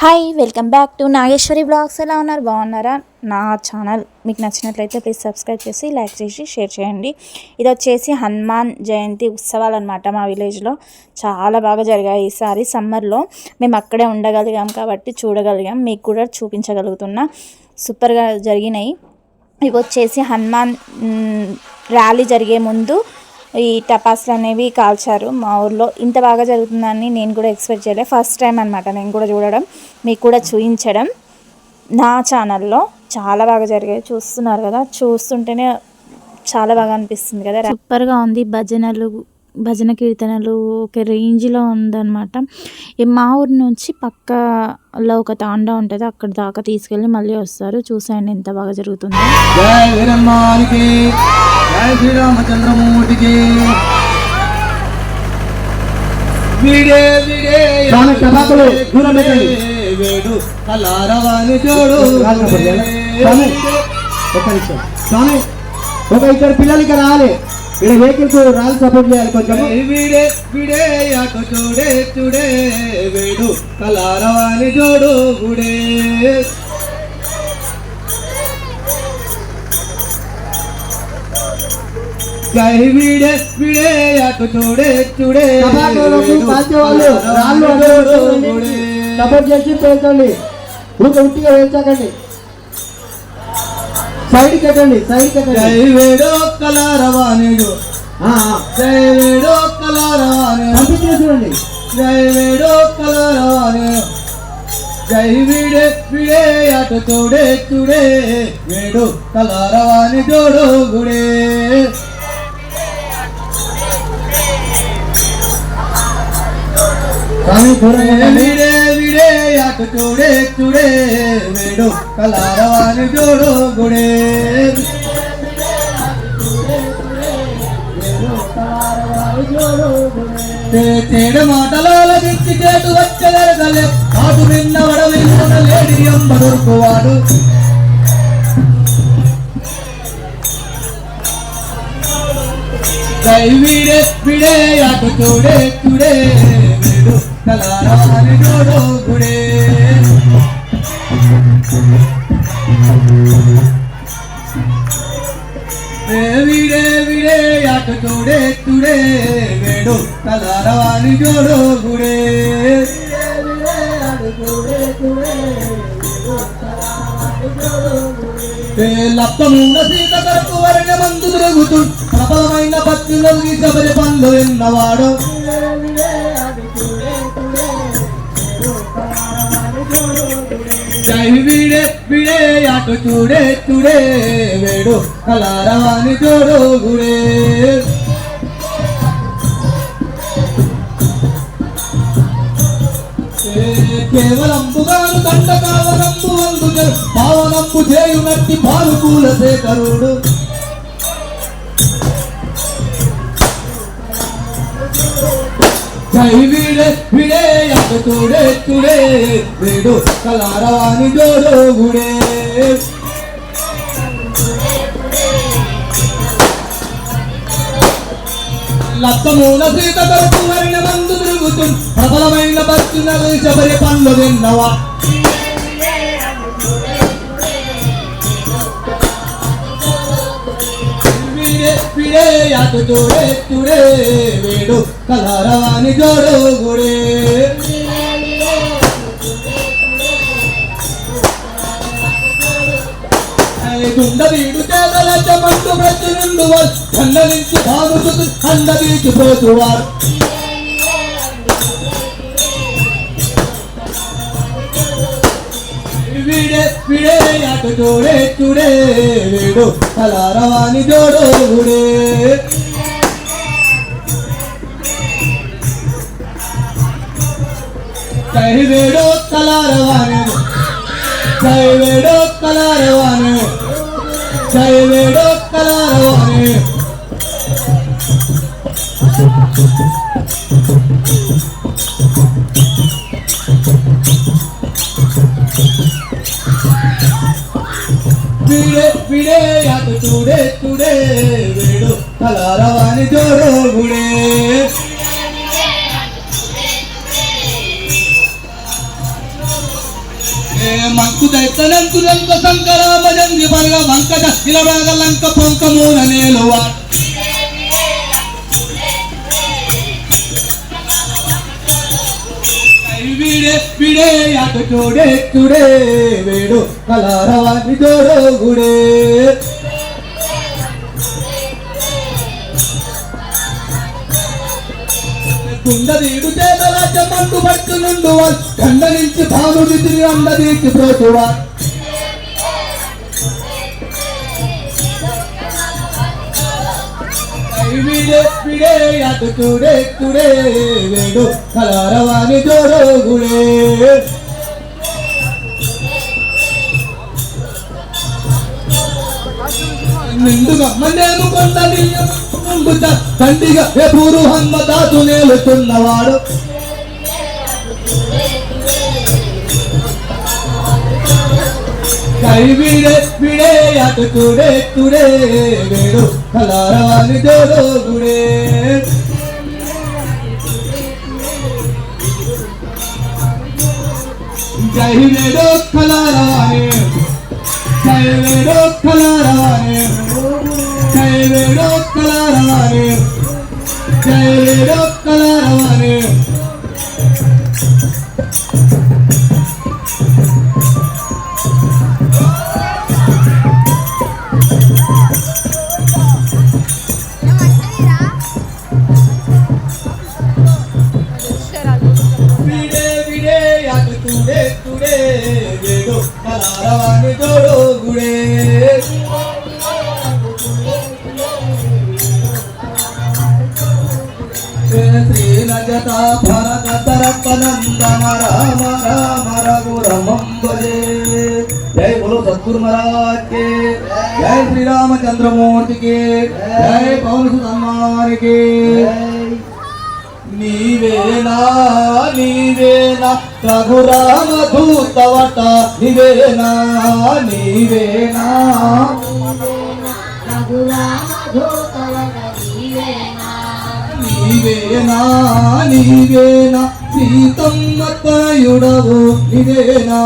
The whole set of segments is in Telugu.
Hi welcome back to Nageswari blogs ఎలా ఉన్నారు? బాగున్నారా? నా ఛానల్ మీకు నచ్చినట్లయితే ప్లీజ్ సబ్స్క్రైబ్ చేసి లైక్ చేసి షేర్ చేయండి. ఇది వచ్చేసి హనుమాన్ జయంతి ఉత్సవాలు అనమాట మా విలేజ్లో చాలా బాగా జరిగాయి ఈసారి సమ్మర్లో మేము అక్కడే ఉండగలిగాం కాబట్టి చూడగలిగాం. మీకు కూడా చూపించగలుగుతున్నా. సూపర్గా జరిగినాయి. ఇవి వచ్చేసి హనుమాన్ ర్యాలీ జరిగే ముందు ఈ టపాస్లు అనేవి కాల్చారు మా ఊర్లో. ఇంత బాగా జరుగుతుందని నేను కూడా ఎక్స్పెక్ట్ చేయలేదు ఫస్ట్ టైం అనమాట నేను కూడా చూడడం మీకు కూడా చూపించడం నా ఛానల్లో చాలా బాగా జరిగాయి. చూస్తున్నారు కదా చూస్తుంటేనే చాలా బాగా అనిపిస్తుంది కదా. సూపర్గా ఉంది భజనలు. భజన కీర్తనలు ఒక రేంజ్లో ఉందన్నమాట. ఈ మా ఊరు నుంచి పక్కలో ఒక తాండా ఉంటుంది అక్కడ దాకా తీసుకెళ్ళి మళ్ళీ వస్తారు. చూసాయండి ఎంత బాగా జరుగుతుందో. వీరమ్మానికి శ్రీరామచంద్రమూర్తికి. వీడే వీడే దూరం. వేడు కలారవాణి చూడు. ఒక ఇద్దరు పిల్లలు ఇక్కడ రావాలి ఇక్కడ వెహికల్స్ రాళ్ళు సపోర్ట్ చేయాలి కొంచెం వీడే వీడే అటు చూడే చూడే వేడు కలారవాణి చూడు గుడే జై వీడే వీడే అటు చూడే చూడే వాళ్ళు రాళ్ళు సపోర్ట్ చేసి పేల్చండి. ఊక ఉట్టిగా వేల్చకండి సైడ్ కట్టండి సైడ్ జై కట్టండి వేడో కలారవాణిడు ఆ, ఆ. జై వేడో కలారవాణి పంపించి చూడండి జై వేడో కలారవాణి జై వీడే వీడే అటు చూడే చూడే వేడు కలారవాణి జోడు గుడే. జై. వీడే వీడే అటు చూడే చూడే వేడు కలారవాణి జోడు గుడే. లేడి ఎంబడుకువాడు జై వీడే వీడే అటు చూడే చూడే వీడు కలారాని జోడు గుడే ఏ వీడే వీడే అటు చూడే చూడే వేడు కలారవాణి జోడు గుడే ఏ లప్పమున్న సీత కరకు వరణ మందు తిరుగుతూ ప్రబలమైన భక్తులు శబరి పండు ఎన్నవాడు వీడే వీడే అటు చూడే చూడే వేడు కలారవాణి జోడు గుడే. కేవలం పుగా కావనంబు వందు పావనంబు చేయునట్టి పాలు శేఖరుడు. జై వీడే వీడే అటు చూడే చూడే వీడు కలారవాణి జోడు గుడే లత్తమూల సీత తరపు వరిన మందు తిరుగుతూ ప్రబలమైన భక్తునలు శబరి పండ్లు విన్నవా వీడే వీడే అటు చూడే చూడే వీడు జోడు గుడే. గుండ వీడు మందు పోతువారు వీడే వీడే అటు చూడే చూడే వీడు కలారవాణి జోడు కై వేడో కలారవాణి కై వేడో కలారవాణి వీడే వీడే అటు చూడే చూడే. వేడు కలారవాణి జోడు గుడే. మంకు దైతనంతులంక సంకరామ జంగి బలగ వంకట ఇలరాగ లంక పొంకమూన నేలువా. విడే అటు చూడే చూడే వేడు కలారవాణి జోడో గుడే కుండదీడు చేతరాజ మండు పట్టు నుండు కండ నుంచి భానుడి తిరిగి అందదీకి ప్రోచువా విడే విడే అటు చూడే చూడే వేడు కలారవాణి జోడో గుడే నిండుగా మన్నేము కొండ తండ్రిగా ఎప్పుడు హన్మ దాతు నేలుతున్నవాడు కై విడే విడే అటు తుడే తుడే వేడు కలారాని జోడో గుడే జై వేడో కలారాని జై వేడో కలారాని జై వేడో కలారాని జై కలారాని జోడో గుడే శ్రీనజత భరత తరపనందన రామ రామ రఘురమం భజే జై బోలో సద్గురు మహారాజ్ కే జై శ్రీరామచంద్రమూర్తికే జై పౌరుషు సుధన్మాన్ నీవేనా నీవేనా రఘురామ దూతవట నీవేనా? నీవేనా నీవేనా? నీవేనా సీతమ్మ తనయుడవు నీవేనా?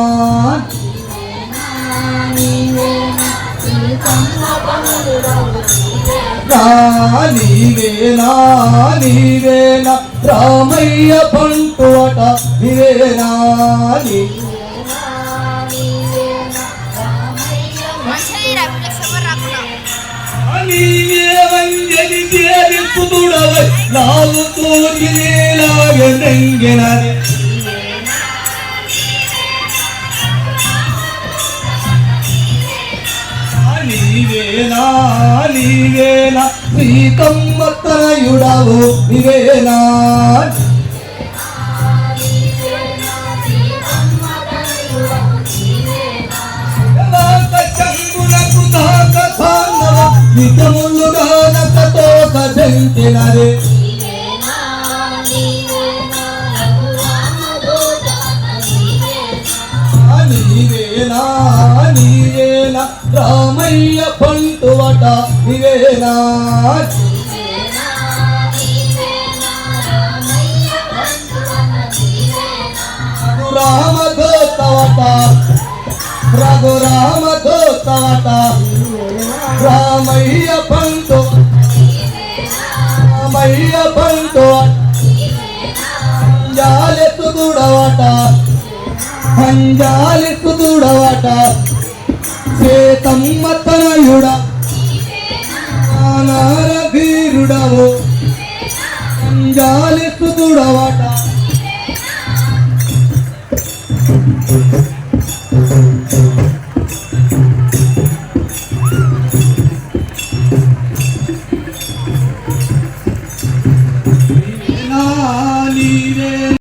నీవేనా నీవేనా రామయ్య పంటువట నీవేనా నీ. మంచిగా పిల్లలు ఎవరు రాకుండా నీవేవంజలి నీవేనా నీవేనా సీతమ్మ తనయుడవు నీవేనా నిజములుగా నకతో కదంతినరే రామయ్య పంటువట నీవేనా రామ దోతవట రఘురామ దోతవట రామయ్య పంటు రామయ్య పంటు జాలెత్తుడవట పంజాలెత్తుడవట సేతమ్మ తనయుడ? నారధీరుడవు పంజాలెత్తుడవట